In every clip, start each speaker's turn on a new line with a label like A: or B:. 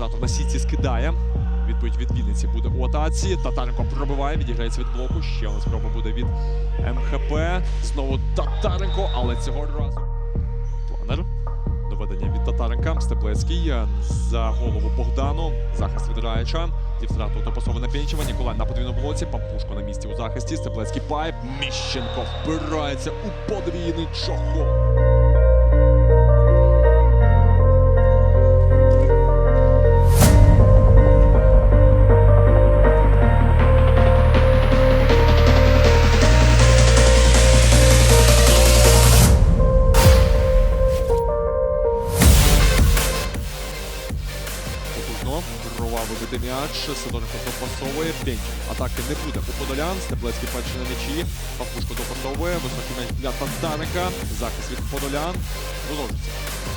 A: Єснатов на сітці скидає. Відповідь від Вінниці буде у атаці. Татаренко пробиває, відіграється від блоку. Ще одна спроба буде від МХП. Знову Татаренко, але цього разу. Планер. Доведення від Татаренка. Степлецький е, за голову Богдану. Захист від Раяча. І втрату топосово на Пенчева. Ніколай на подвійному блоці. Пампушко на місці у захисті. Степлецький пайп. Міщенко впирається у подвійний чохол. М'яч. Сидоренко допасовує. Пенч. Атаки не буде. У Подолян. Степлецький перший на м'ячі. Папушко допасовує. Високий м'яч для Татаренка. Захист від Подолян. Продовжується.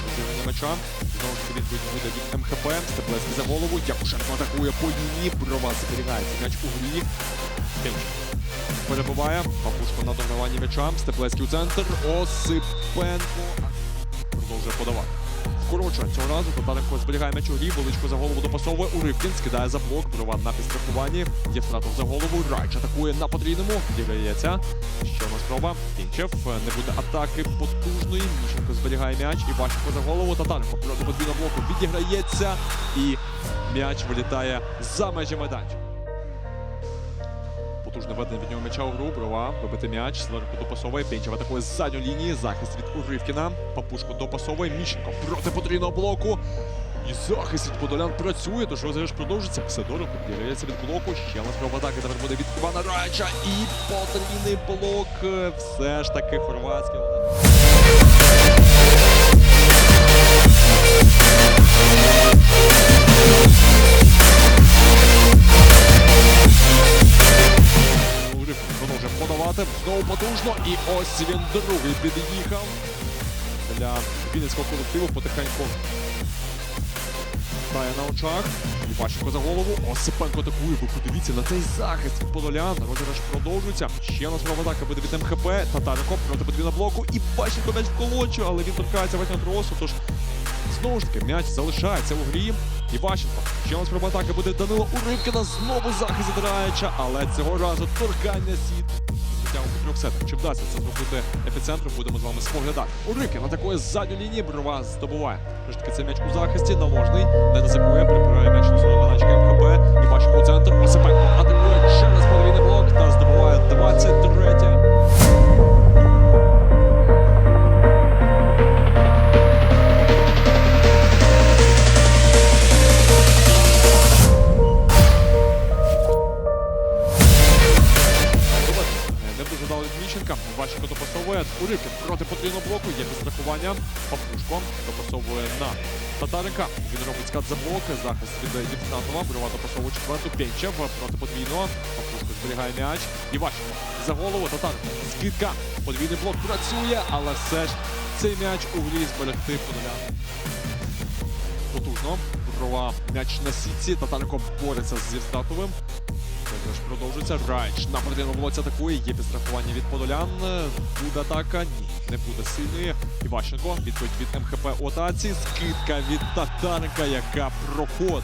A: Розірвання м'яча. Знову відповідь буде від МХП. Степлецький за голову. Якушенко атакує по лінії. Брова зберігається. М'яч у грі. Пенч. Перебуває. Папушко на дограванні м'яча. Степлецький у центр. Осипенко. Продовжує подавати. Коротше, цього разу Татаренко зберігає м'яч у грі, величко за голову допасовує. Уривкін скидає за блок, Брован на підстрахуванні. Є Євстратов за голову. Райч атакує на потрійному. Дігається. Ще одна спроба. Кінчев. Не буде атаки потужної. Міщенко зберігає м'яч. І Ващенко за голову. Татаренко проти подвійного блоку відіграється. І м'яч вилітає за межі майданчика. Потужне ведення від нього м'яча у гру. Брова, вибити м'яч. Сидоренко допасовує. Пенчев атакує з задньої лінії. Захист від Уривкіна. Папушко допасовує. Міщенко проти потрійного блоку. І захист від Подолян працює, тож розіграш продовжиться. Сидоренко підіграється від блоку. Ще одна спроба атаки тепер буде від Івана Райча. І потрійний блок. Е, Все ж таки хорватський. Знову потужно. І ось він другий під'їхав. Для Вінницького колективу потихеньку Тає на очах. Іващенко за голову. Осипенко атакує. Ви подивіться на цей захист від Подолян. Розіграш продовжується. Ще одна спроба атака буде від МХП. Татаренко проти подвійного блоку. І Іващенко м'яч в колочу, але він торкається верхнього тросу. Тож знову ж таки м'яч залишається у грі. Іващенко. Ще одна спроба атаки буде Данило Уривкіна. Знову захист від Раяча, але цього разу торкання сіт. У трьох сетах. Чи вдасться це зробити епіцентру? будемо з вами споглядати. Урикін атакує такої задньої лінії, Брова здобуває. Ж таки це м'яч у захисті, наможний, не ризикує, прибирає м'яч на свого майданчика МХП. І бачимо у центр. Осипенко атакує Міщенка. Ващенко допасовує. Уривкін проти потрійного блоку. Є підстрахування. Папушко допасовує на Татаренка. Він робить скат за блок. Захист від Євстатова. Брова допасовує четверту. Пенчев проти подвійного. Папушко зберігає м'яч. І Ващенко за голову. Татаренко. Скидка. Подвійний блок працює, але все ж цей м'яч у грі зберегти подолян. Потужно. Брова м'яч на сітці. Татаренко бореться з Євстатовим. Розіграш продовжується. Райч на противному блоці атакує. Є підстрахування від Подолян. Буде атака. Ні, не буде сильної. Іващенко. відходить від МХП у атаці. Скидка від Татаренка, яка проходить.